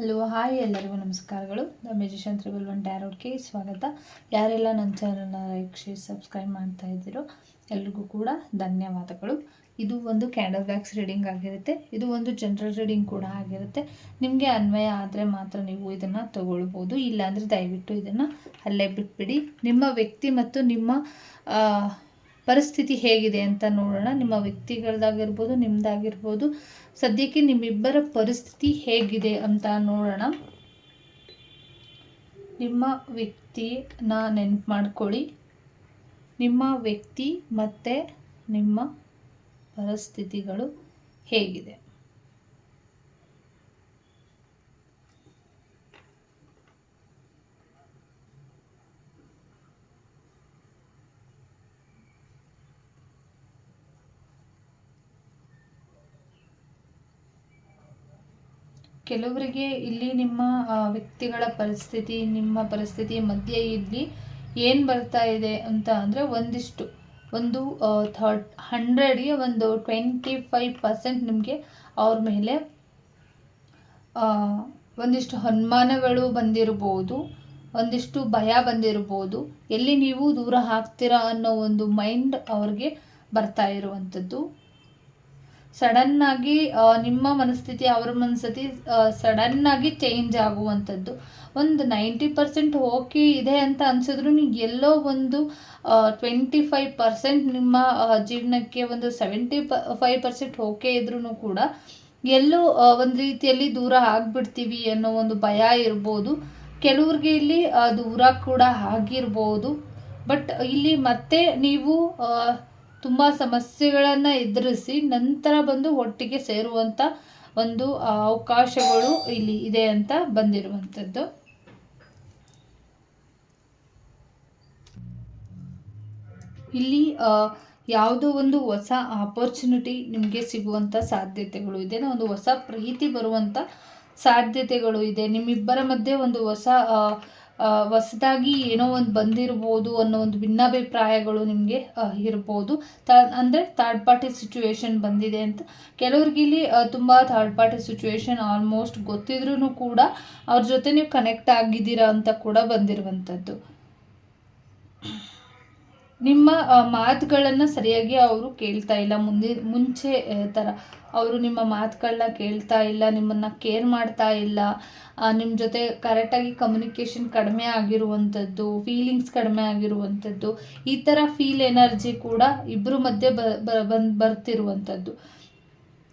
Hello hi ಎಲ್ಲರಿಗೂ ನಮಸ್ಕಾರಗಳು. The musician triple one ಟ್ಯಾರೋಡ್ಗೆ ಸ್ವಾಗತ. ಯಾರೆಲ್ಲ ನನ್ನ ಚಾನಲ್ನ ಶೇರ್ ಸಬ್ಸ್ಕ್ರೈಬ್ ಮಾಡ್ತಾ ಇದ್ದೀರೋ, ಎಲ್ರಿಗೂ ಕೂಡ ಧನ್ಯವಾದಗಳು. ಇದು ಒಂದು ಕ್ಯಾಂಡಲ್ ವ್ಯಾಕ್ಸ್ ರೀಡಿಂಗ್ ಆಗಿರುತ್ತೆ. ಇದು ಒಂದು ಜನರಲ್ ರೀಡಿಂಗ್ ಕೂಡ ಆಗಿರುತ್ತೆ. ನಿಮಗೆ ಅನ್ವಯ ಆದರೆ ಮಾತ್ರ ನೀವು ಇದನ್ನು ತಗೊಳ್ಬೋದು. ಇಲ್ಲಾಂದರೆ ದಯವಿಟ್ಟು ಇದನ್ನು ಅಲ್ಲೇ ಬಿಟ್ಬಿಡಿ. ನಿಮ್ಮ ವ್ಯಕ್ತಿ ಮತ್ತು ನಿಮ್ಮ ಪರಿಸ್ಥಿತಿ ಹೇಗಿದೆ ಅಂತ ನೋಡೋಣ. ನಿಮ್ಮ ವ್ಯಕ್ತಿಗಳದ್ದಾಗಿರ್ಬೋದು ನಿಮ್ಮದಾಗಿರ್ಬೋದು ಸದ್ಯಕ್ಕೆ ನಿಮ್ಮಿಬ್ಬರ ಪರಿಸ್ಥಿತಿ ಹೇಗಿದೆ ಅಂತ ನೋಡೋಣ. ನಿಮ್ಮ ವ್ಯಕ್ತಿನ ನೆನಪು ಮಾಡ್ಕೊಳ್ಳಿ. ನಿಮ್ಮ ವ್ಯಕ್ತಿ ಮತ್ತು ನಿಮ್ಮ ಪರಿಸ್ಥಿತಿಗಳು ಹೇಗಿದೆ. ಕೆಲವರಿಗೆ ಇಲ್ಲಿ ನಿಮ್ಮ ವ್ಯಕ್ತಿಗಳ ಪರಿಸ್ಥಿತಿ, ನಿಮ್ಮ ಪರಿಸ್ಥಿತಿ ಮಧ್ಯೆ ಇಲ್ಲಿ ಏನು ಬರ್ತಾ ಇದೆ ಅಂತ ಅಂದರೆ ಒಂದಿಷ್ಟು, ಒಂದು ಥರ್ಟ್ ಹಂಡ್ರೆಡ್ಗೆ ಒಂದು ಟ್ವೆಂಟಿ ಫೈವ್ ಪರ್ಸೆಂಟ್ ನಿಮಗೆ ಅವ್ರ ಮೇಲೆ ಒಂದಿಷ್ಟು ಅನುಮಾನಗಳು ಬಂದಿರ್ಬೋದು, ಒಂದಿಷ್ಟು ಭಯ ಬಂದಿರ್ಬೋದು, ಎಲ್ಲಿ ನೀವು ದೂರ ಹಾಕ್ತೀರಾ ಅನ್ನೋ ಒಂದು ಮೈಂಡ್ ಅವ್ರಿಗೆ ಬರ್ತಾ ಇರುವಂಥದ್ದು. ಸಡನ್ನಾಗಿ ನಿಮ್ಮ ಮನಸ್ಥಿತಿ ಅವರ ಮನಸ್ಥಿತಿ ಸಡನ್ನಾಗಿ ಚೇಂಜ್ ಆಗುವಂಥದ್ದು. ಒಂದು ನೈಂಟಿ ಪರ್ಸೆಂಟ್ ಓಕೆ ಇದೆ ಅಂತ ಅನ್ಸಿದ್ರು ನೀವು ಎಲ್ಲೋ ಒಂದು ಟ್ವೆಂಟಿ ಫೈವ್ ಪರ್ಸೆಂಟ್ ನಿಮ್ಮ ಜೀವನಕ್ಕೆ ಒಂದು ಸೆವೆಂಟಿ ಫೈವ್ ಪರ್ಸೆಂಟ್ ಓಕೆ ಇದ್ರೂ ಕೂಡ ಎಲ್ಲೋ ಒಂದು ರೀತಿಯಲ್ಲಿ ದೂರ ಆಗ್ಬಿಡ್ತೀವಿ ಅನ್ನೋ ಒಂದು ಭಯ ಇರ್ಬೋದು. ಕೆಲವ್ರಿಗೆ ಇಲ್ಲಿ ದೂರ ಕೂಡ ಆಗಿರ್ಬೋದು. ಬಟ್ ಇಲ್ಲಿ ಮತ್ತೆ ನೀವು ತುಂಬ ಸಮಸ್ಯೆಗಳನ್ನು ಎದುರಿಸಿ ನಂತರ ಬಂದು ಒಟ್ಟಿಗೆ ಸೇರುವಂಥ ಒಂದು ಅವಕಾಶಗಳು ಇಲ್ಲಿ ಇದೆ ಅಂತ ಬಂದಿರುವಂಥದ್ದು. ಇಲ್ಲಿ ಯಾವುದೋ ಒಂದು ಹೊಸ ಆಪರ್ಚುನಿಟಿ ನಿಮಗೆ ಸಿಗುವಂಥ ಸಾಧ್ಯತೆಗಳು ಇದೆ. ಒಂದು ಹೊಸ ಪ್ರೀತಿ ಬರುವಂಥ ಸಾಧ್ಯತೆಗಳು ಇದೆ. ನಿಮ್ಮಿಬ್ಬರ ಮಧ್ಯೆ ಒಂದು ಹೊಸ ಹೊಸದಾಗಿ ಏನೋ ಒಂದು ಬಂದಿರ್ಬೋದು ಅನ್ನೋ ಒಂದು ಭಿನ್ನಾಭಿಪ್ರಾಯಗಳು ನಿಮಗೆ ಇರ್ಬೋದು. ತ, ಅಂದರೆ ಥರ್ಡ್ ಪಾರ್ಟಿ ಸಿಚುವೇಶನ್ ಬಂದಿದೆ ಅಂತ. ಕೆಲವ್ರಿಗೆ ಇಲ್ಲಿ ತುಂಬ ಥರ್ಡ್ ಪಾರ್ಟಿ ಸಿಚುವೇಶನ್ ಆಲ್ಮೋಸ್ಟ್ ಗೊತ್ತಿದ್ರೂ ಕೂಡ ಅವ್ರ ಜೊತೆ ನೀವು ಕನೆಕ್ಟ್ ಆಗಿದ್ದೀರಾ ಅಂತ ಕೂಡ ಬಂದಿರುವಂಥದ್ದು. ನಿಮ್ಮ ಮಾತುಗಳನ್ನು ಸರಿಯಾಗಿ ಅವರು ಕೇಳ್ತಾ ಇಲ್ಲ. ಮುಂದೆ, ಮುಂಚೆ ಥರ ಅವರು ನಿಮ್ಮ ಮಾತುಗಳನ್ನ ಕೇಳ್ತಾ ಇಲ್ಲ, ನಿಮ್ಮನ್ನು ಕೇರ್ ಮಾಡ್ತಾ ಇಲ್ಲ. ನಿಮ್ಮ ಜೊತೆ ಕರೆಕ್ಟಾಗಿ ಕಮ್ಯುನಿಕೇಷನ್ ಕಡಿಮೆ ಆಗಿರುವಂಥದ್ದು ಫೀಲಿಂಗ್ಸ್ ಕಡಿಮೆ ಆಗಿರುವಂಥದ್ದು ಈ ಥರ ಫೀಲ್ ಎನರ್ಜಿ ಕೂಡ ಇಬ್ಬರ ಮಧ್ಯೆ ಬ ಬರ್ತಿರುವಂಥದ್ದು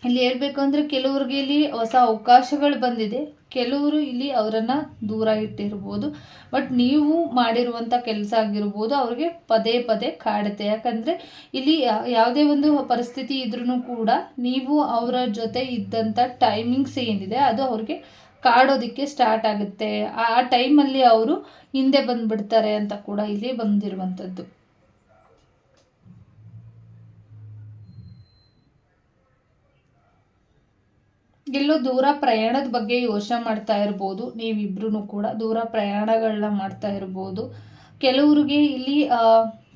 ಇಲ್ಲಿ ಹೇಳಬೇಕು ಅಂದರೆ ಕೆಲವ್ರಿಗೆ ಇಲ್ಲಿ ಹೊಸ ಅವಕಾಶಗಳು ಬಂದಿದೆ. ಕೆಲವರು ಇಲ್ಲಿ ಅವರನ್ನು ದೂರ ಇಟ್ಟಿರ್ಬೋದು. ಬಟ್ ನೀವು ಮಾಡಿರುವಂಥ ಕೆಲಸ ಆಗಿರ್ಬೋದು, ಅವ್ರಿಗೆ ಪದೇ ಪದೇ ಕಾಡುತ್ತೆ. ಯಾಕಂದರೆ ಇಲ್ಲಿ ಯಾವುದೇ ಒಂದು ಪರಿಸ್ಥಿತಿ ಇದ್ರೂ ಕೂಡ ನೀವು ಅವರ ಜೊತೆ ಇದ್ದಂಥ ಟೈಮಿಂಗ್ಸ್ ಏನಿದೆ, ಅದು ಅವ್ರಿಗೆ ಕಾಡೋದಕ್ಕೆ ಸ್ಟಾರ್ಟ್ ಆಗುತ್ತೆ. ಆ ಟೈಮಲ್ಲಿ ಅವರು ಹಿಂದೆ ಬಂದುಬಿಡ್ತಾರೆ ಅಂತ ಕೂಡ ಇಲ್ಲಿ ಬಂದಿರುವಂಥದ್ದು ಎಲ್ಲೋ ದೂರ ಪ್ರಯಾಣದ ಬಗ್ಗೆ ಯೋಚನೆ ಮಾಡ್ತಾ ಇರ್ಬೋದು. ನೀವಿಬ್ರು ಕೂಡ ದೂರ ಪ್ರಯಾಣಗಳನ್ನ ಮಾಡ್ತಾ ಇರ್ಬೋದು. ಕೆಲವ್ರಿಗೆ ಇಲ್ಲಿ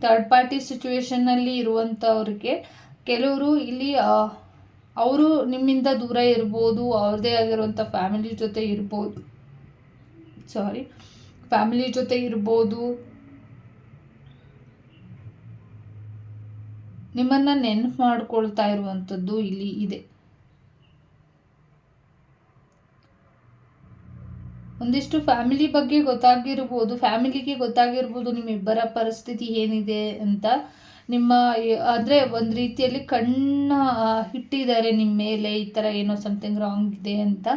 ಥರ್ಡ್ ಪಾರ್ಟಿ ಸಿಚುವೇಶನ್ನಲ್ಲಿ ಇರುವಂಥವ್ರಿಗೆ ಕೆಲವರು ಇಲ್ಲಿ ಅವರು ನಿಮ್ಮಿಂದ ದೂರ ಇರ್ಬೋದು, ಅವ್ರದೇ ಆಗಿರುವಂಥ ಫ್ಯಾಮಿಲಿ ಜೊತೆ ಇರ್ಬೋದು. ಸಾರಿ ಫ್ಯಾಮಿಲಿ ಜೊತೆ ಇರ್ಬೋದು. ನಿಮ್ಮನ್ನು ನೆನಪು ಮಾಡ್ಕೊಳ್ತಾ ಇರುವಂಥದ್ದು ಇಲ್ಲಿ ಇದೆ. ಒಂದಿಷ್ಟು ಫ್ಯಾಮಿಲಿ ಬಗ್ಗೆ ಗೊತ್ತಾಗಿರ್ಬೋದು ಫ್ಯಾಮಿಲಿಗೆ ಗೊತ್ತಾಗಿರ್ಬೋದು ನಿಮ್ಮಿಬ್ಬರ ಪರಿಸ್ಥಿತಿ ಏನಿದೆ ಅಂತ. ನಿಮ್ಮ, ಅಂದರೆ ಒಂದು ರೀತಿಯಲ್ಲಿ ಕಣ್ಣ ಇಟ್ಟಿದ್ದಾರೆ ನಿಮ್ಮ ಮೇಲೆ ಈ ಥರ ಏನೋ ಸಮಥಿಂಗ್ ರಾಂಗ್ ಇದೆ ಅಂತ.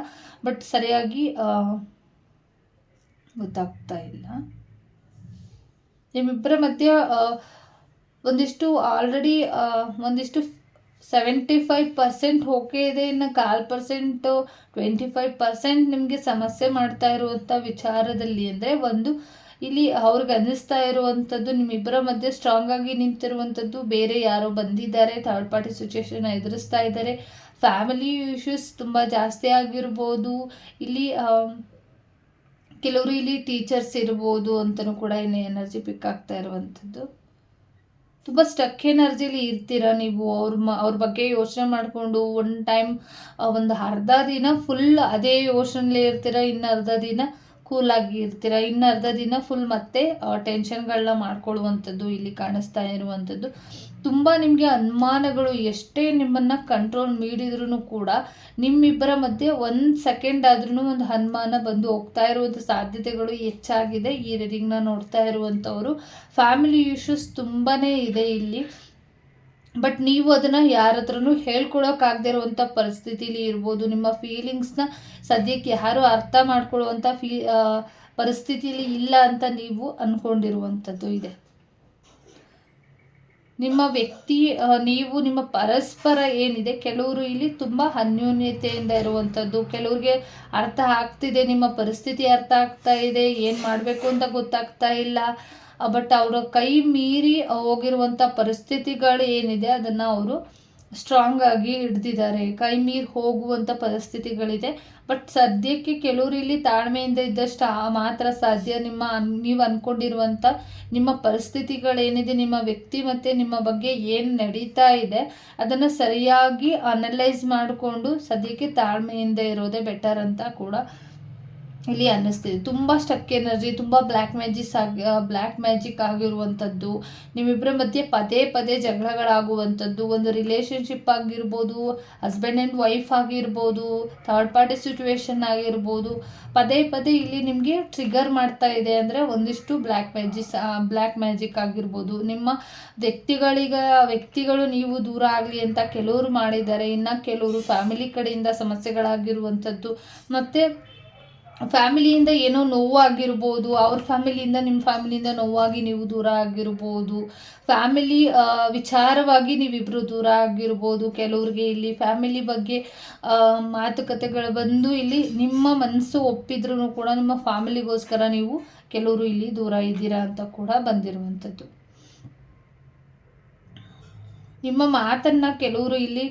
ಬಟ್ ಸರಿಯಾಗಿ ಗೊತ್ತಾಗ್ತಾ ಇಲ್ಲ. ನಿಮ್ಮಿಬ್ಬರ ಮಧ್ಯ ಒಂದಿಷ್ಟು ಆಲ್ರೆಡಿ ಒಂದಿಷ್ಟು ಸೆವೆಂಟಿ ಫೈವ್ ಪರ್ಸೆಂಟ್ ಓಕೆ ಇದೆ. ಇನ್ನು ಕಾಲು ಪರ್ಸೆಂಟು ಟ್ವೆಂಟಿ ಫೈವ್ ಪರ್ಸೆಂಟ್ ನಿಮಗೆ ಸಮಸ್ಯೆ ಮಾಡ್ತಾ ಇರುವಂಥ ವಿಚಾರದಲ್ಲಿ ಅಂದರೆ ಒಂದು ಇಲ್ಲಿ ಅವ್ರಿಗೆ ಅನ್ನಿಸ್ತಾ ಇರುವಂಥದ್ದು ನಿಮ್ಮಿಬ್ಬರ ಮಧ್ಯೆ ಸ್ಟ್ರಾಂಗ್ ಆಗಿ ನಿಂತಿರುವಂಥದ್ದು ಬೇರೆ ಯಾರೋ ಬಂದಿದ್ದಾರೆ ಥರ್ಡ್ ಪಾರ್ಟಿ ಸಿಚುವೇಶನ್ ಎದುರಿಸ್ತಾ ಇದ್ದಾರೆ. ಫ್ಯಾಮಿಲಿ ಇಶ್ಯೂಸ್ ತುಂಬ ಜಾಸ್ತಿ ಆಗಿರ್ಬೋದು. ಇಲ್ಲಿ ಕೆಲವರು ಇಲ್ಲಿ ಟೀಚರ್ಸ್ ಇರ್ಬೋದು ಅಂತಲೂ ಕೂಡ ಇನ್ನು ಎನರ್ಜಿ ಪಿಕ್ ಆಗ್ತಾ ಇರುವಂಥದ್ದು. ತುಂಬ ಸ್ಟಕ್ ಎನರ್ಜಿಲಿ ಇರ್ತೀರ ನೀವು? ಅವ್ರ ಮ, ಅವ್ರ ಬಗ್ಗೆ ಯೋಚನೆ ಮಾಡಿಕೊಂಡು ಒನ್ ಟೈಮ್ ಒಂದು ಅರ್ಧ ದಿನ ಫುಲ್ ಅದೇ ಯೋಚನೆಲೇ ಇರ್ತೀರ, ಇನ್ನು ಅರ್ಧ ದಿನ? ಕೂಲಾಗಿ ಇರ್ತೀರ? ಇನ್ನು ಅರ್ಧ ದಿನ ಫುಲ್ ಮತ್ತೆ ಟೆನ್ಷನ್ಗಳನ್ನ ಮಾಡ್ಕೊಳ್ಳುವಂಥದ್ದು, ಇಲ್ಲಿ ಕಾಣಿಸ್ತಾ ಇರುವಂಥದ್ದು. ತುಂಬ ನಿಮಗೆ ಅನುಮಾನಗಳು ಎಷ್ಟೇ ನಿಮ್ಮನ್ನು ಕಂಟ್ರೋಲ್ ಮೀಡಿದ್ರೂ ಕೂಡ, ನಿಮ್ಮಿಬ್ಬರ ಮಧ್ಯೆ ಒಂದು ಸೆಕೆಂಡ್ ಆದ್ರೂ ಒಂದು ಅನುಮಾನ ಬಂದು ಹೋಗ್ತಾ ಇರುವಂಥ ಸಾಧ್ಯತೆಗಳು ಹೆಚ್ಚಾಗಿದೆ. ಈ ರೀಡಿಂಗ್ನ ನೋಡ್ತಾ ಇರುವಂಥವರು. ಫ್ಯಾಮಿಲಿ ಇಶ್ಯೂಸ್ ತುಂಬಾ ಇದೆ ಇಲ್ಲಿ. ಬಟ್ ನೀವು ಅದನ್ನು ಯಾರ ಹತ್ರನೂ ಹೇಳ್ಕೊಳಕ್ಕಾಗದೇ ಇರುವಂಥ ಪರಿಸ್ಥಿತಿಲಿ ಇರ್ಬೋದು, ನಿಮ್ಮ ಫೀಲಿಂಗ್ಸ್ನ ಸದ್ಯಕ್ಕೆ ಯಾರು ಅರ್ಥ ಮಾಡ್ಕೊಳ್ಳುವಂಥ ಫೀ ಪರಿಸ್ಥಿತಿಲಿ ಇಲ್ಲ ಅಂತ ನೀವು ಅಂದ್ಕೊಂಡಿರುವಂಥದ್ದು ಇದೆ. ನಿಮ್ಮ ವ್ಯಕ್ತಿ ನೀವು ನಿಮ್ಮ ಪರಸ್ಪರ ಏನಿದೆ, ಕೆಲವರು ಇಲ್ಲಿ ತುಂಬ ಅನ್ಯೋನ್ಯತೆಯಿಂದ ಇರುವಂಥದ್ದು, ಕೆಲವ್ರಿಗೆ ಅರ್ಥ ಆಗ್ತಿದೆ, ನಿಮ್ಮ ಪರಿಸ್ಥಿತಿ ಅರ್ಥ ಆಗ್ತಾ ಇದೆ, ಏನು ಮಾಡಬೇಕು ಅಂತ ಗೊತ್ತಾಗ್ತಾ ಇಲ್ಲ ಬಟ್ ಅವರ ಕೈ ಮೀರಿ ಹೋಗಿರುವಂಥ ಪರಿಸ್ಥಿತಿಗಳು ಏನಿದೆ ಅದನ್ನು ಅವರು ಸ್ಟ್ರಾಂಗ್ ಆಗಿ ಹಿಡ್ದಿದ್ದಾರೆ. ಕೈ ಮೀರಿ ಹೋಗುವಂಥ ಪರಿಸ್ಥಿತಿಗಳಿದೆ. ಬಟ್ ಸದ್ಯಕ್ಕೆ ಕೆಲವರು ಇಲ್ಲಿ ತಾಳ್ಮೆಯಿಂದ ಇದ್ದಷ್ಟು ಮಾತ್ರ ಸಾಧ್ಯ. ನಿಮ್ಮ ನೀವು ಅಂದ್ಕೊಂಡಿರುವಂಥ ನಿಮ್ಮ ಪರಿಸ್ಥಿತಿಗಳೇನಿದೆ, ನಿಮ್ಮ ವ್ಯಕ್ತಿ ಮತ್ತು ನಿಮ್ಮ ಬಗ್ಗೆ ಏನು ನಡೀತಾ ಇದೆ, ಅದನ್ನು ಸರಿಯಾಗಿ ಅನಲೈಸ್ ಮಾಡಿಕೊಂಡು ಸದ್ಯಕ್ಕೆ ತಾಳ್ಮೆಯಿಂದ ಇರೋದೇ ಬೆಟರ್ ಅಂತ ಕೂಡ ಇಲ್ಲಿ ಅನ್ನಿಸ್ತಿದೆ. ತುಂಬ ಸ್ಟಕ್ ಎನರ್ಜಿ ತುಂಬ ಬ್ಲ್ಯಾಕ್ ಮ್ಯಾಜಿಸ್ ಆಗಿ ಬ್ಲ್ಯಾಕ್ ಮ್ಯಾಜಿಕ್ ಆಗಿರುವಂಥದ್ದು ನಿಮ್ಮಿಬ್ಬರ ಮಧ್ಯೆ ಪದೇ ಪದೇ ಜಗಳಗಳಾಗುವಂಥದ್ದು, ಒಂದು ರಿಲೇಷನ್ಶಿಪ್ ಆಗಿರ್ಬೋದು ಹಸ್ಬೆಂಡ್ ಆ್ಯಂಡ್ ವೈಫ್ ಆಗಿರ್ಬೋದು ಥರ್ಡ್ ಪಾರ್ಟಿ ಸಿಚುವೇಶನ್ ಆಗಿರ್ಬೋದು, ಪದೇ ಪದೇ ಇಲ್ಲಿ ನಿಮಗೆ ಟ್ರಿಗರ್ ಮಾಡ್ತಾ ಇದೆ ಅಂದರೆ ಒಂದಿಷ್ಟು ಬ್ಲ್ಯಾಕ್ ಮ್ಯಾಜಿಸ್ ಬ್ಲ್ಯಾಕ್ ಮ್ಯಾಜಿಕ್ ಆಗಿರ್ಬೋದು. ನಿಮ್ಮ ವ್ಯಕ್ತಿಗಳಿಗ, ವ್ಯಕ್ತಿಗಳು ನೀವು ದೂರ ಆಗಲಿ ಅಂತ ಕೆಲವರು ಮಾಡಿದ್ದಾರೆ. ಇನ್ನು ಕೆಲವರು ಫ್ಯಾಮಿಲಿ ಕಡೆಯಿಂದ ಸಮಸ್ಯೆಗಳಾಗಿರುವಂಥದ್ದು. ಮತ್ತು ಫ್ಯಾಮಿಲಿಯಿಂದ ಏನೋ ನೋವಾಗಿರ್ಬೋದು, ಅವ್ರ ಫ್ಯಾಮಿಲಿಯಿಂದ ನಿಮ್ಮ ಫ್ಯಾಮಿಲಿಯಿಂದ ನೋವಾಗಿ ನೀವು ದೂರ ಆಗಿರ್ಬೋದು, ಫ್ಯಾಮಿಲಿ ವಿಚಾರವಾಗಿ ನೀವಿಬ್ಬರು ದೂರ ಆಗಿರ್ಬೋದು, ಕೆಲವ್ರಿಗೆ ಇಲ್ಲಿ ಫ್ಯಾಮಿಲಿ ಬಗ್ಗೆ ಮಾತುಕತೆಗಳು ಬಂದು ಇಲ್ಲಿ ನಿಮ್ಮ ಮನಸ್ಸು ಒಪ್ಪಿದ್ರೂ ಕೂಡ ನಿಮ್ಮ ಫ್ಯಾಮಿಲಿಗೋಸ್ಕರ ನೀವು ಕೆಲವರು ಇಲ್ಲಿ ದೂರ ಇದ್ದೀರಾ ಅಂತ ಕೂಡ ಬಂದಿರುವಂಥದ್ದು. ನಿಮ್ಮ ಮಾತನ್ನು ಕೆಲವರು ಇಲ್ಲಿ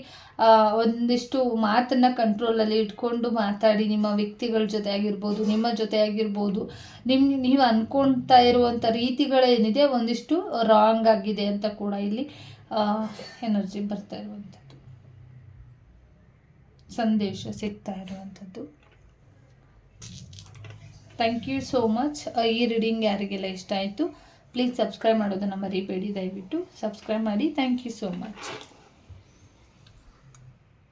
ಒಂದಿಷ್ಟು ಮಾತನ್ನು ಕಂಟ್ರೋಲಲ್ಲಿ ಇಟ್ಕೊಂಡು ಮಾತಾಡಿ, ನಿಮ್ಮ ವ್ಯಕ್ತಿಗಳ ಜೊತೆ ಆಗಿರ್ಬೋದು ನಿಮ್ಮ ಜೊತೆ ಆಗಿರ್ಬೋದು ನಿಮ್ಮ ನೀವು ಅಂದ್ಕೊಳ್ತಾ ಇರುವಂಥ ರೀತಿಗಳೇನಿದೆ, ಒಂದಿಷ್ಟು ರಾಂಗ್ ಆಗಿದೆ ಅಂತ ಕೂಡ ಇಲ್ಲಿ ಎನರ್ಜಿ ಬರ್ತಾ ಇರುವಂಥದ್ದು. ಸಂದೇಶ ಸಿಗ್ತಾ ಇರುವಂಥದ್ದು. ಥ್ಯಾಂಕ್ ಯು ಸೋ ಮಚ್ ಈ ರೀಡಿಂಗ್ ಯಾರಿಗೆಲ್ಲ ಇಷ್ಟ ಆಯಿತು ಪ್ಲೀಸ್ ಸಬ್ಸ್ಕ್ರೈಬ್ ಮಾಡೋದನ್ನು ಮರಿಬೇಡಿ. ದಯವಿಟ್ಟು ಸಬ್ಸ್ಕ್ರೈಬ್ ಮಾಡಿ. Thank you so much